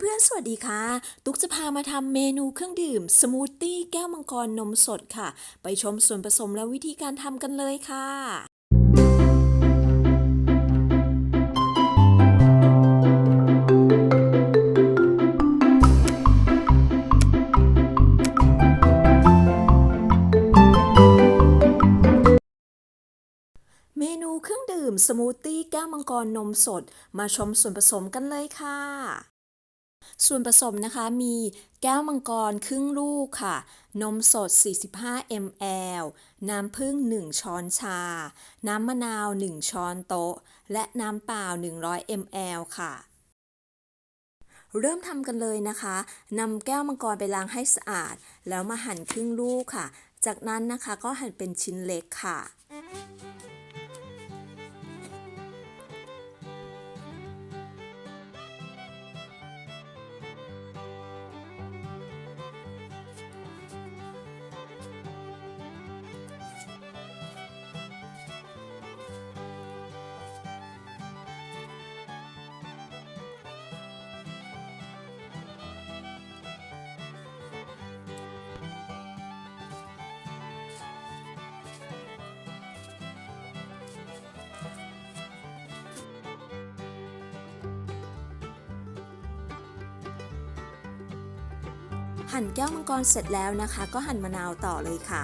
เพื่อนๆ สวัสดีค่ะ ตุ๊กจะพามาทำเมนูเครื่องดื่ม สมูทตี้แก้วมังกรนมสดค่ะ ไปชมส่วนผสมและวิธีการทำกันเลยค่ะเมนูเครื่องดื่มสมูทตี้แก้วมังกรนมสด มาชมส่วนผสมกันเลยค่ะ ส่วนผสมนะคะมีแก้วมังกรครึ่งลูกค่ะ นมสด 45 ml น้ำผึ้ง 1 ช้อนชา น้ำมะนาว 1 ช้อนโต๊ะ และน้ำเปล่า 100 ml ค่ะเริ่มทำกันเลยนะคะนำแก้วมังกรไปล้างให้สะอาด แล้วมาหั่นครึ่งลูกค่ะ จากนั้นนะคะก็หั่นเป็นชิ้นเล็กค่ะ หั่นแก้วมังกรเสร็จแล้วนะคะ ก็หั่นมะนาวต่อเลยค่ะ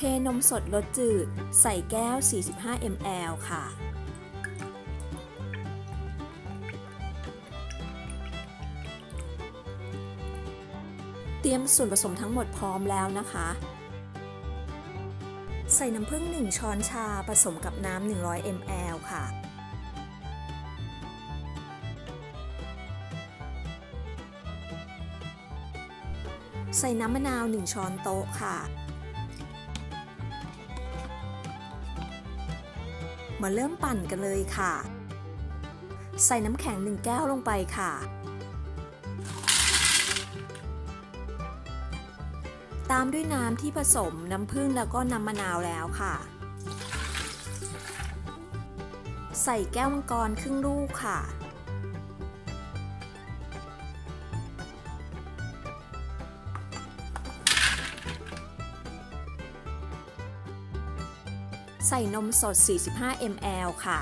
เทนมสดรสจืด ใส่แก้ว 45 ml ค่ะ เตรียมส่วนผสมทั้งหมดพร้อมแล้วนะคะ ใส่น้ำผึ้ง 1 ช้อนชาผสมกับน้ำ 100 ml ค่ะใส่น้ำมะนาว 1 ช้อนโต๊ะค่ะ มาเริ่มปั่นกันเลยค่ะ ใส่น้ำแข็งหนึ่งแก้วลงไปค่ะ ตามด้วยน้ำที่ผสมน้ำผึ้งแล้วก็น้ำมะนาวแล้วค่ะ ใส่แก้วมังกรครึ่งลูกค่ะ ใส่นมสด 45 ml ค่ะ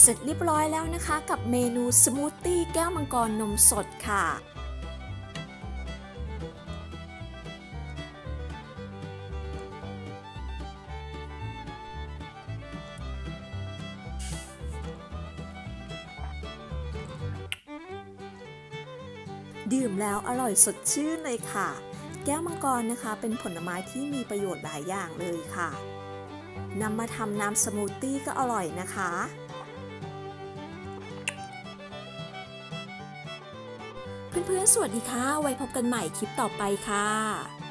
เสร็จเรียบร้อยแล้วนะคะ กับเมนูสมูทตี้แก้วมังกรนมสดค่ะ ดื่มแล้วอร่อยสดชื่นเลยค่ะ แก้วมังกรนะคะ เป็นผลไม้ที่มีประโยชน์หลายอย่างเลยค่ะนำมาทำน้ำสมูทตี้ก็อร่อยนะคะ เพื่อนๆ สวัสดีค่ะ ไว้พบกันใหม่คลิปต่อไปค่ะ